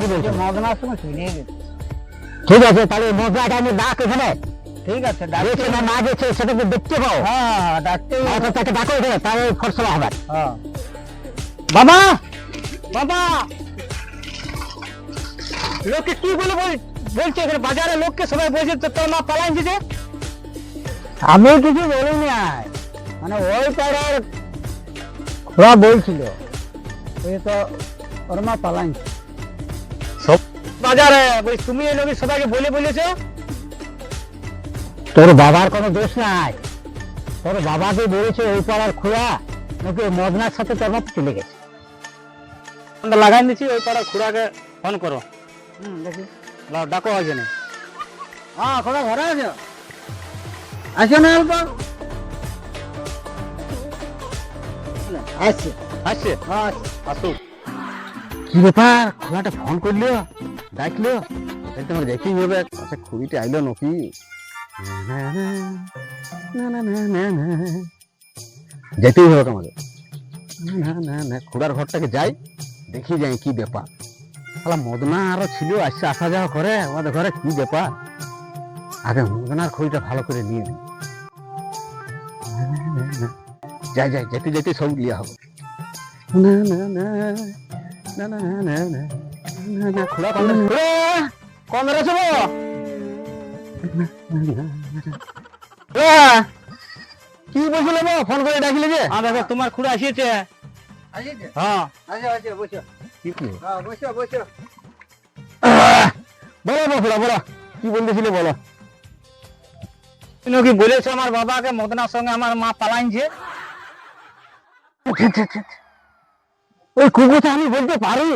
মদনার সঙ্গে চলে গেছে। ঠিক আছে তাহলে মশলাটা আমি ডাক এখানে। ঠিক আছে গেছে না না গেছে সেটা তো দেখতে পাও? হ্যাঁ ডাকতে আচ্ছা তাকে ডাকো এখানে তাহলে ফসলা হবে। হ্যাঁ। বাবা! বাবা! লোকে কি বলে বল- বলছে এখানে? বাজারে লোককে সবাই বলছে তো তোর মা পালাই দিছে আমি কিছু বলিনি আর। মানে ওই পাড়ার খুড়া বলছিল। এই তো ওর মা পালাইন বাজারে বলি তুমি এই লোকের সবাইকে বলে বলেছ? তোর বাবার কোনো দোষ নাই। তোর বাবাকে বলেছে ওই পাড়ার খুড়া নাকি মদনার সাথে তোর মা চলে গেছে? লাগাই দিচ্ছি ওই পাড়ার খুড়াকে ফোন করো। হুম দেখি। ডাকো এখানে হ্যাঁ খুড়া ঘরে আছো? আসো না অল্প। আসছে। আসছে। হ্যাঁ আসুক। কি ব্যাপার খোলাটা ফোন করল? দেখল তাহলে তোমাকে দেখতেই হবে আচ্ছা খুবিটা আইলো নাকি যেতেই হবে তোমাদের না না না খুড়ার ঘরটাকে যাই দেখি যাই কি ব্যাপার তাহলে মদনা আরও ছিল আসছে আসা যাওয়া করে আমাদের ঘরে কি ব্যাপার আগে মদনার খড়িটা ভালো করে নিয়ে নিই যাই যাই যেতে যেতে সব লিয়া হবে না না না না না না না খোলা কম কম কি বলছিল ফোন করে ডাকিলে যে হ্যাঁ দেখো তোমার খুড়া আসিয়েছে বলো বলো বলো কি বলতেছিলে বলো কি বলেছ আমার বাবাকে মদনার সঙ্গে আমার মা পালাইছে ওই কুকুরটা আমি বলতে পারি?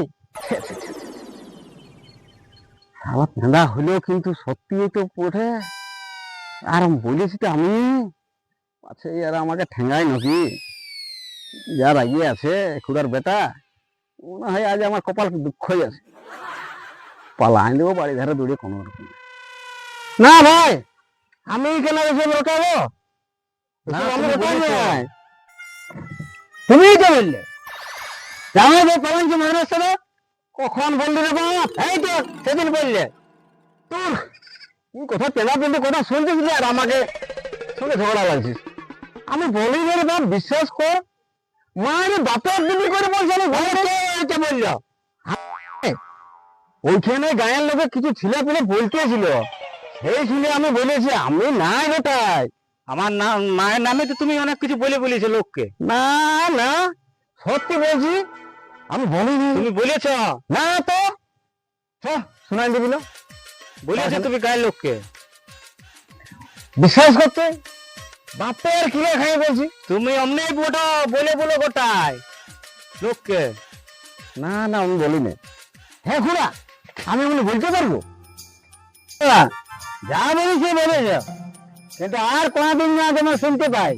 আমার ঠান্ডা হলেও কিন্তু সত্যি তো পড়ে আর বলেছি তো আমি আছে আর আমাকে ঠেঙ্গাই নাকি? যার আগে আছে খুড়ার বেটা মনে হয় আজ আমার কপাল দুঃখই আছে। পালাই দেবো বাড়ি ধারে দৌড়ে কোনো রকম। না ভাই আমি কেন এসে রোকাবো না, তুমি। তো বললে। জানো তো পালাঞ্চি মানুষ সাথে কখন বললি রে বাপ? এই তো সেদিন বললে। তোর তুই কথা পেলা পেলে কথা শুনছিস না আর আমাকে সঙ্গে ঝগড়া লাগছিস। আমি বলি রে বাপ বিশ্বাস কর মায়ের বাপের দিদি করে বলছে আমি ঘরে বলল। ওইখানে গায়ের লোকে কিছু ছেলে পেলে বলতেছিল সেই শুনে আমি বলেছি আমি নাই বেটাই আমার নাম মায়ের নামে তো তুমি অনেক কিছু বলে বলেছ লোককে। না না সত্যি বলছি আমি বলিনি। তুমি বলেছ। না তো। শোনাই দিবি না। বলেছ তুমি গায়ের লোককে। বিশ্বাস করতে? বাপের কিলে খাই বলছি। তুমি অমনি ওটা বলে বলে গোটাই লোককে। না না আমি বলিনি। হ্যাঁ খুড়া আমি বলে বলতে পারব? যা বলেছি বলেছ কিন্তু আর কোনদিন না তোমার শুনতে পাই।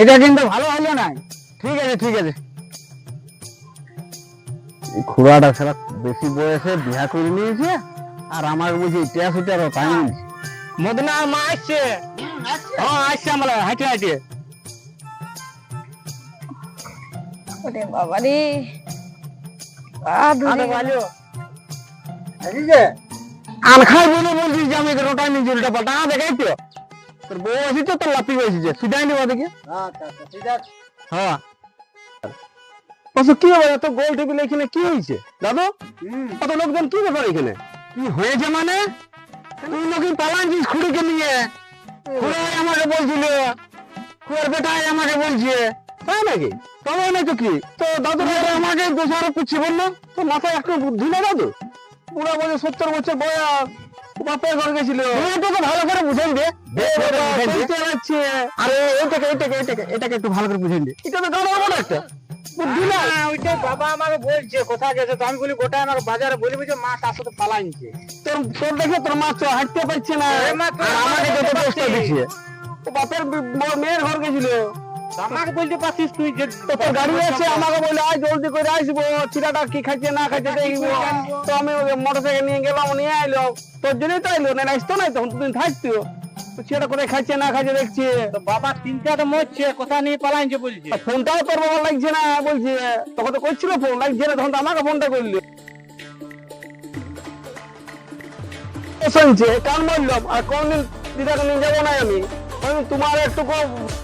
এটা কিন্তু ভালো হলো না। ঠিক আছে ঠিক আছে। খুড়াটা সারা বেশি বয়সে বিয়া করে নিয়েছে আর আমার বুঝি ইতিহাস ইতিহাস তাই নিয়েছে মদনা মা আসছে। হ্যাঁ আসছে আমরা হাঁটে হাঁটে। ওরে বাবা রে। আরে ভালো বলে বলছিস যে আমি রোটাই নিয়েছি উল্টা পাল্টা। দেখাই তো। তোর বউ আসিছে তোর লাপি বসেছে। সিধাই নেবা দেখে হ্যাঁ। বলছো কি হবে এত গোল টেবিল এখানে কি হয়েছে? দাদু? কত লোকজন কি ব্যাপার এখানে? কি হয়েছে মানে? তুই নাকি পালানছিস খুড়িকে নিয়ে খুড়াই আমাকে বলছিল খুড়ার বেটাই আমাকে বলছে। তাই নাকি? তবে না তো কি? তো দাদু আমাকে দোষারোপ করছে বলল। তো মাথায় একটু বুদ্ধি না দাদু পুরা বছর সত্তর বছর বয়স। বাপের ঘর গেছিল। তোকে ভালো করে বুঝেন দে। আরে এইটাকে এইটাকে এইটাকে এটাকে একটু ভালো করে বুঝেন দে। এটা তো বড় একটা। ওইটাই বাবা আমাকে বলছে কোথায় গেছে তো? আমি বলি গোটা আমাকে বাজারে বলি যে মা তার সাথে পালাইছে। তোর তোর দেখে তোর মা তো হাঁটতে পারছে না। এ মা, তোর আর আমাকে আমাকে যত কষ্ট দিচ্ছে তো বাপের মেয়ের ঘর গেছিল। আমাকে বলতে পারছিস তুই যে তোর গাড়ি আছে আমাকে বলে আয় জলদি করে আসব। ছেলেটা কি খাচ্ছে না খাচ্ছে দেখব। তো আমি মোটর সাইকেল নিয়ে গেলাম নিয়ে আইলো। তোর জন্যই তো আইলো না আসতো না তখন দুদিন থাকতো তো করে খাচ্ছে না খাচ্ছে দেখছে। তো বাবা চিন্তা তো মরছে কোথায় নিয়ে পালাইছে বলছে? ফোনটাও তোর বাবা লাগছে না বলছে। তখন তো করছিল ফোন লাগছে না তখন তো আমাকে ফোনটা করল। শুনছে কান বললাম আর কোনদিন দিদাকে নিয়ে যাব না আমি। আমি তোমার একটু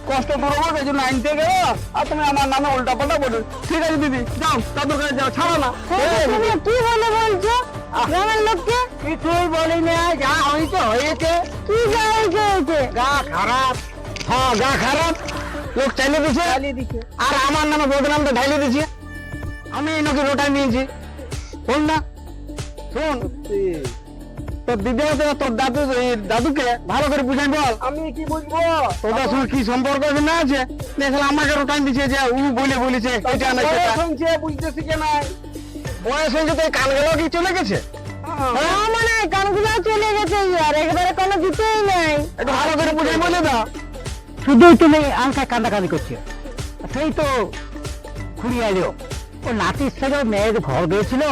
কষ্ট দূর হবে এই জন্য আনতে গেলো আর তুমি আমার নামে উল্টা পাল্টা বলো। ঠিক আছে দিদি যাও তাদের কাছে যাও ছাড়ো না। কি বলে বলছো? গ্রামের লোককে? কিছুই বলি না যা হয়েছে হয়েছে। কি যা হয়েছে হয়েছে। গা খারাপ। হ্যাঁ গা খারাপ। লোক চালিয়ে দিছে। আর আমার নামে বদনামটা ঢাইলে দিছে। আমি এই নাকি রোটাই নিয়েছি। শোন না। শোন। তোর দিদি তোর দাদু দাদুকে ভালো করে বুঝাই বল। আমি কি বুঝব? তোদের সঙ্গে কি সম্পর্ক না আছে। আমাকে রোটাই দিছে যে উ বলে বলেছে এটা না সেটা। শুনছে বুঝতে শিখে নাই। বয়স হয়েছে তো এই কান গেল কি চলে গেছে? হ্যাঁ। মানে কানগুলো চলে গেছে আর একবারে কোনো দিতেই নাই। একটু ভালো করে বুঝাই বলে দাও। শুধুই তুমি আলকা কান্দাকান্দি করছে। সেই তো ঘুরিয়ে এলো। ও নাতির সাথে মেয়ের ঘর গিয়েছিল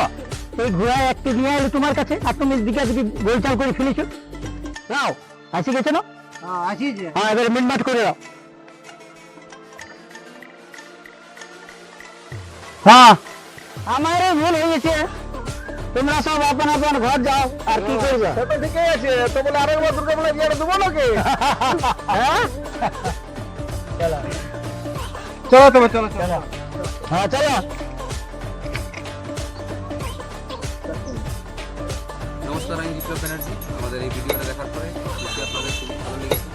সেই ঘোড়ায় একটি নিয়ে এলো তোমার কাছে আর তুমি দিকে দিকে গোলচাল করে ফেলেছো। নাও আসি গেছে না? হ্যাঁ হ্যাঁ এবার মিটমাট করে দাও। হ্যাঁ আমারও ভুল হয়ে গেছে তোমরা সব আপন আপন ঘর যাও আর কি করবে? সে তো ঠিকই আছে তো বলে আরেকবার দুর্গা পূজা বিয়ে দেবো নাকি? হ্যাঁ? চলো। তবে চলো চলো। হ্যাঁ চলো। নমস্কার আমি বিপ্লব ব্যানার্জি। আমাদের এই ভিডিওটা দেখার পরে আপনাদের খুব ভালো লেগেছে।